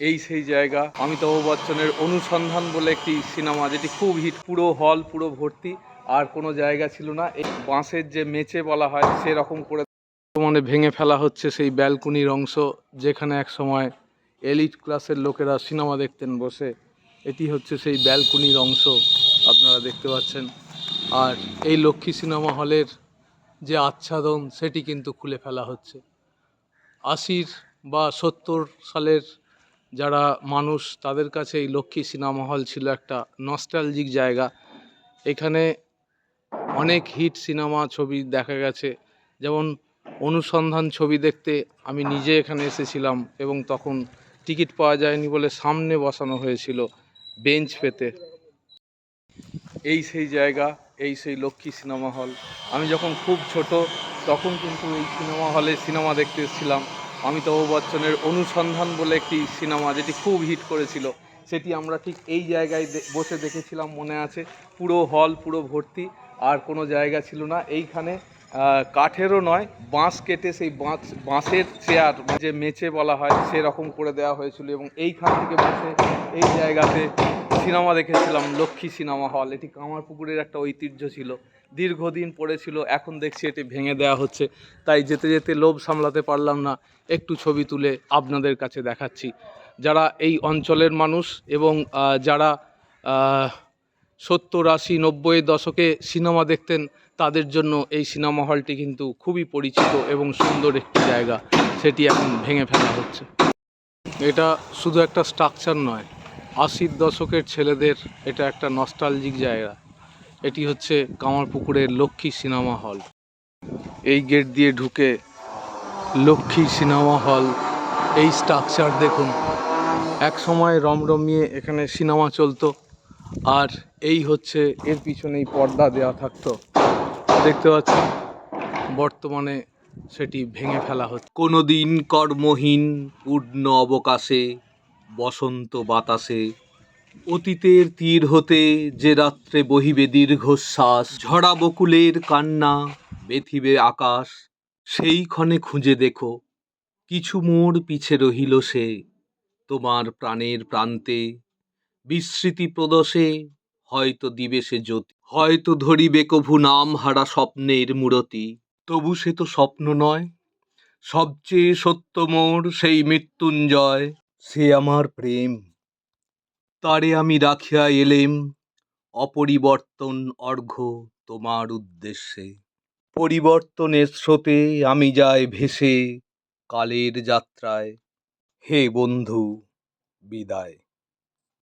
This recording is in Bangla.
এই সেই জায়গা, অমিতাভ বচ্চনের অনুসন্ধান বলে একটি সিনেমা, যেটি খুব হিট, পুরো হল, পুরো ভর্তি, আর কোনো জায়গা ছিল না। এই বাঁশের যে মেচে বলা হয়, সেরকম করে মানে ভেঙে ফেলা হচ্ছে সেই ব্যালকনির অংশ, যেখানে এক সময় এলিট ক্লাসের লোকেরা সিনেমা দেখতেন বসে। এটি হচ্ছে সেই ব্যালকনির অংশ, আপনারা দেখতে পাচ্ছেন। আর এই লক্ষ্মী সিনেমা হলের যে আচ্ছাদন, সেটি কিন্তু খুলে ফেলা হচ্ছে। আশির বা সত্তর সালের যারা মানুষ, তাদের কাছে এই লক্ষ্মী সিনেমা হল ছিল একটা নস্টালজিক জায়গা। এখানে অনেক হিট সিনেমা ছবি দেখা গেছে। যেমন অনুসন্ধান ছবি দেখতে আমি নিজে এখানে এসেছিলাম এবং তখন টিকিট পাওয়া যায়নি বলে সামনে বসানো হয়েছিল বেঞ্চ পেতে। এই সেই জায়গা, এই সেই লক্ষ্মী সিনেমা হল। আমি যখন খুব ছোট, তখন কিন্তু এই সিনেমা হলে সিনেমা দেখতে এসেছিলাম। অমিতাভ বচ্চনের অনুসন্ধান বলে একটি সিনেমা যেটি খুব হিট করেছিল, সেটি আমরা ঠিক এই জায়গায় বসে দেখেছিলাম, মনে আছে। পুরো হল, পুরো ভর্তি, আর কোনো জায়গা ছিল না। এইখানে কাঠেরও নয়, বাঁশ কেটে সেই বাঁশ, বাঁশের চেয়ার যে মেচে বলা হয়, সেরকম করে দেওয়া হয়েছিল এবং এইখান থেকে বসে এই জায়গাতে সিনেমা দেখেছিলাম, লক্ষ্মী সিনেমা হল। এটি কামারপুকুরের একটা ঐতিহ্য ছিল। দীর্ঘদিন পড়েছিল এখন দেখছি এটি ভেঙে দেওয়া হচ্ছে। তাই যেতে যেতে লোভ সামলাতে পারলাম না, একটু ছবি তুলে আপনাদের কাছে দেখাচ্ছি। যারা এই অঞ্চলের মানুষ এবং যারা সত্তর আশি নব্বই দশকে সিনেমা দেখতেন, তাদের জন্য এই সিনেমা হলটি কিন্তু খুবই পরিচিত এবং সুন্দর একটি জায়গা। সেটি এখন ভেঙে ফেলা হচ্ছে। এটা শুধু একটা স্ট্রাকচার নয় আশির দশকের ছেলেদের এটা একটা নস্টালজিক জায়গা। এটি হচ্ছে কামারপুকুরের লক্ষ্মী সিনেমা হল। এই গেট দিয়ে ঢুকে লক্ষ্মী সিনেমা হল, এই স্ট্রাকচার দেখুন। এক সময় রমরমিয়ে এখানে সিনেমা চলতো, আর এই হচ্ছে এর পিছনেই পর্দা দেওয়া থাকতো। দেখতে পাচ্ছেন বর্তমানে সেটি ভেঙে ফেলা হচ্ছে। কোনোদিন কর্মহীন পূর্ণ অবকাশে বসন্ত বাতাসে অতীতের তীর হতে যে রাত্রে বহিবে দীর্ঘশ্বাস, ঝরা বকুলের কান্না, বেথিবে আকাশ, সেই ক্ষণে খুঁজে দেখো, কিছু মোর পিছে রহিল সে, তোমার প্রাণের প্রান্তে বিস্মৃতি প্রদশে, হয়তো দিবে সে জ্যোতি, হয়তো ধরিবে কভু নাম হারা স্বপ্নের মূরতি, তবু সে তো স্বপ্ন নয়, সবচেয়ে সত্য মোর সেই মৃত্যুঞ্জয় সে আমার প্রেম। তারে আমি রাখিয়া এলেম, অপরিবর্তন অর্ঘ্য তোমার উদ্দেশ্যে। পরিবর্তনের স্রোতে আমি যাই ভেসে, কালের যাত্রায়। হে বন্ধু, বিদায়।